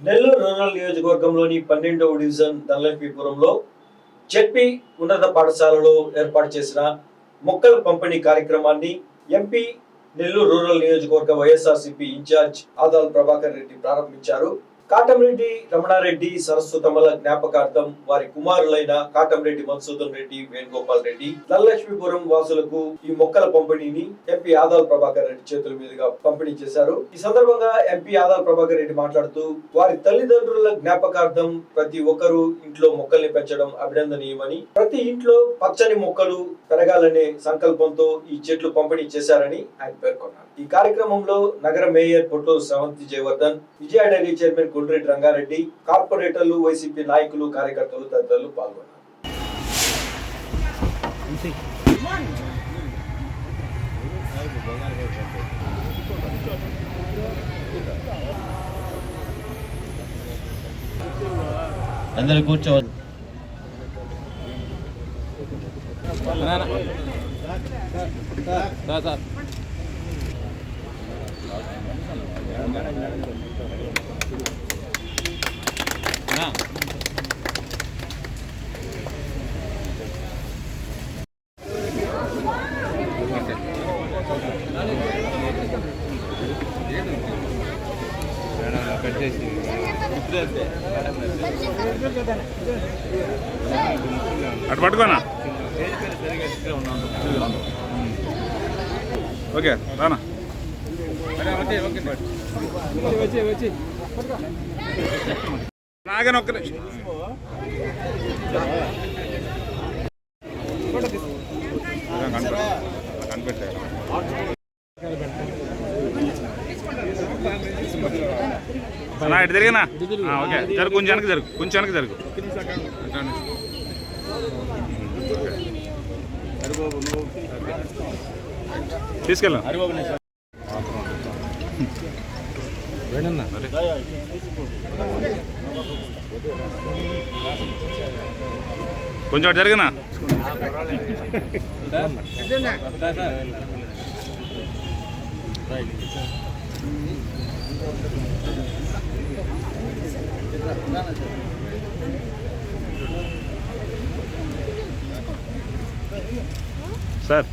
Nellore rural నియోజకవర్గంలోని పన్నెండవ division దల్లెంపీపురంలో ZP ఉన్నత పాఠశాలలో ఏర్పాటు చేసిన మొక్కల పంపిణీ కార్యక్రమాన్ని ఎంపీ నెల్లూరు రూరల్ నియోజకవర్గ వైఎస్ఆర్సీపీ ఇన్ఛార్జ్ ఆదాల్ ప్రభాకర్ రెడ్డి ప్రారంభించారు. కాటంరెడ్డి రమణారెడ్డి సరస్వతమ్మల జ్ఞాపకార్థం వారి కుమారులైన కాటంరెడ్డి మధుసూదన్ రెడ్డి వేణుగోపాల్ రెడ్డి నల్లక్ష్మీపురం వాసులకు ఈ మొక్కల పంపిణీని ఎంపీ ఆదాల్ ప్రభాకర్ రెడ్డి చేతుల మీదుగా పంపిణీ చేశారు. ఈ సందర్భంగా ఎంపీ ఆదాల్ ప్రభాకర్ రెడ్డి మాట్లాడుతూ వారి తల్లిదండ్రుల జ్ఞాపకార్థం ప్రతి ఒక్కరూ ఇంట్లో మొక్కల్ని పెంచడం అభినందనీయమని ప్రతి ఇంట్లో పచ్చని మొక్కలు పెరగాలనే సంకల్పంతో ఈ చెట్లు పంపిణీ చేశారని ఆయన పేర్కొన్నారు. ఈ కార్యక్రమంలో నగర mayor Potturu Sravanthi Jayavardhan Vijaya dairy chairman Gundreddy Rangareddy కార్పొరేటర్లు వైసీపీ నాయకులు కార్యకర్తలు తదితరులు పాల్గొన్నారు. అందరు కూర్చోవద్దు అటు పట్టుకోనా? ఓకే రానా? నాగని ఒక్క కనిపెట్టారు అన్నా ఇటు తిరిగినా? ఆ, ఓకే. జరుగు కొంచెం వెనక్కి జరుగు కొంచెం వెనక్కి జరుగు. తీసుకెళ్ళాం. కొంచెం అటు జరిగినా? సార్.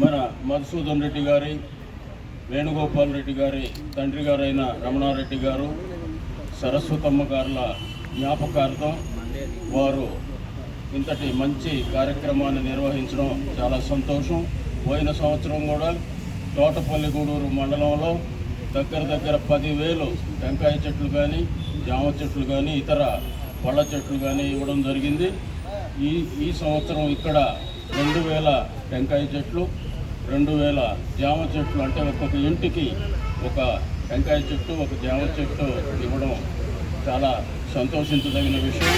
మన మధుసూదన్ రెడ్డి గారి వేణుగోపాల్ రెడ్డి గారి తండ్రి గారైన రమణారెడ్డి గారు సరస్వతమ్మ గారుల జ్ఞాపకార్థం వారు ఇంతటి మంచి కార్యక్రమాన్ని నిర్వహించడం చాలా సంతోషం. పోయిన సంవత్సరం కూడా తోటపల్లి గూడూరు మండలంలో దగ్గర దగ్గర పదివేలు టెంకాయ చెట్లు కానీ జామ చెట్లు కానీ ఇతర పళ్ళ చెట్లు కానీ ఇవ్వడం జరిగింది. ఈ ఈ సంవత్సరం ఇక్కడ రెండు వేల టెంకాయ చెట్లు రెండు వేల జామ చెట్లు అంటే ఒక్కొక్క ఇంటికి ఒక టెంకాయ చెట్టు ఒక జామ చెట్టు ఇవ్వడం చాలా సంతోషించదగిన విషయం.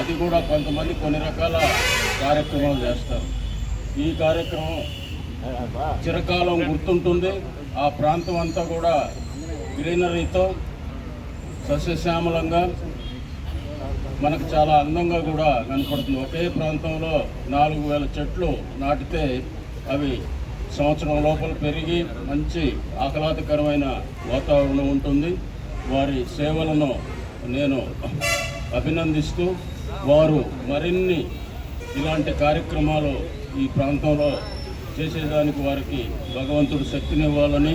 అది కూడా కొంతమంది కొన్ని రకాల కార్యక్రమాలు చేస్తారు. ఈ కార్యక్రమం చిరకాలం గుర్తుంటుంది. ఆ ప్రాంతం అంతా కూడా గ్రీనరీతో సస్యశ్యామలంగా మనకు చాలా అందంగా కూడా కనపడుతుంది. ఒకే ప్రాంతంలో నాలుగు వేల చెట్లు నాటితే అవి సంవత్సరం లోపల పెరిగి మంచి ఆహ్లాదకరమైన వాతావరణం ఉంటుంది. వారి సేవలను నేను అభినందిస్తూ వారు మరిన్ని ఇలాంటి కార్యక్రమాలు ఈ ప్రాంతంలో చేసేదానికి వారికి భగవంతుడు శక్తినివ్వాలని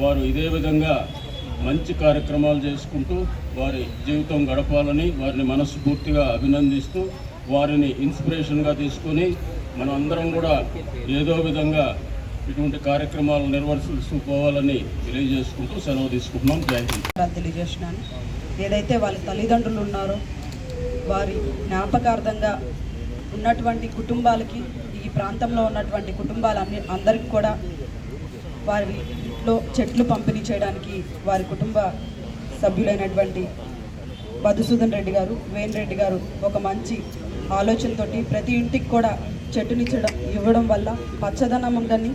వారు ఇదే విధంగా మంచి కార్యక్రమాలు చేసుకుంటూ వారి జీవితం గడపాలని వారిని మనస్ఫూర్తిగా అభినందిస్తూ వారిని ఇన్స్పిరేషన్గా తీసుకొని మనం అందరం కూడా ఏదో విధంగా ఇటువంటి కార్యక్రమాలు నిర్వహిస్తూ పోవాలని తెలియజేసుకుంటూ సెలవు తీసుకుంటున్నాం. జై తెలియజేస్తున్నాను. ఏదైతే వాళ్ళ తల్లిదండ్రులు ఉన్నారో వారి జ్ఞాపకార్థంగా ఉన్నటువంటి కుటుంబాలకి ఈ ప్రాంతంలో ఉన్నటువంటి కుటుంబాలన్నీ అందరికి కూడా వారిలో చెట్లు పంపిణీ చేయడానికి వారి కుటుంబ సభ్యులైనటువంటి మధుసూదన్ రెడ్డి గారు వేణ్ రెడ్డి గారు ఒక మంచి ఆలోచనతోటి ప్రతి ఇంటికి కూడా చెట్టునిచ్చడం ఇవ్వడం వల్ల పచ్చదనం కానీ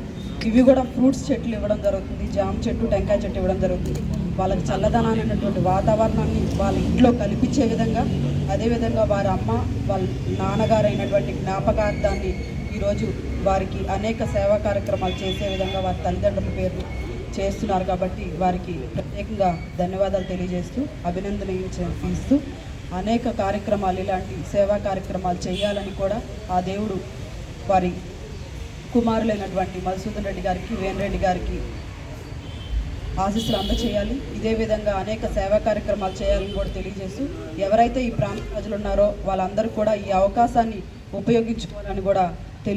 ఇవి కూడా ఫ్రూట్స్ చెట్లు ఇవ్వడం జరుగుతుంది జామ చెట్టు టెంకాయ చెట్టు ఇవ్వడం జరుగుతుంది. వాళ్ళకి చల్లదనానైనటువంటి వాతావరణాన్ని వాళ్ళ ఇంట్లో కల్పించే విధంగా అదేవిధంగా వారి అమ్మ వాళ్ళ నాన్నగారు అయినటువంటి జ్ఞాపకార్థాన్ని ఈరోజు వారికి అనేక సేవా కార్యక్రమాలు చేసే విధంగా వారి తల్లిదండ్రుల పేరు చేస్తున్నారు కాబట్టి వారికి ప్రత్యేకంగా ధన్యవాదాలు తెలియజేస్తూ అభినందనలు అనేక కార్యక్రమాలు ఇలాంటి సేవా కార్యక్రమాలు చేయాలని కూడా ఆ దేవుడు వారి కుమారులైనటువంటి మధుసూదన్ రెడ్డి గారికి వేణరెడ్డి గారికి ఆశీస్సులు అందచేయాలి. ఇదే విధంగా అనేక సేవా కార్యక్రమాలు చేయాలని కూడా తెలియజేస్తూ ఎవరైతే ఈ ప్రాంత ప్రజలు ఉన్నారో వాళ్ళందరూ కూడా ఈ అవకాశాన్ని ఉపయోగించుకోవాలని కూడా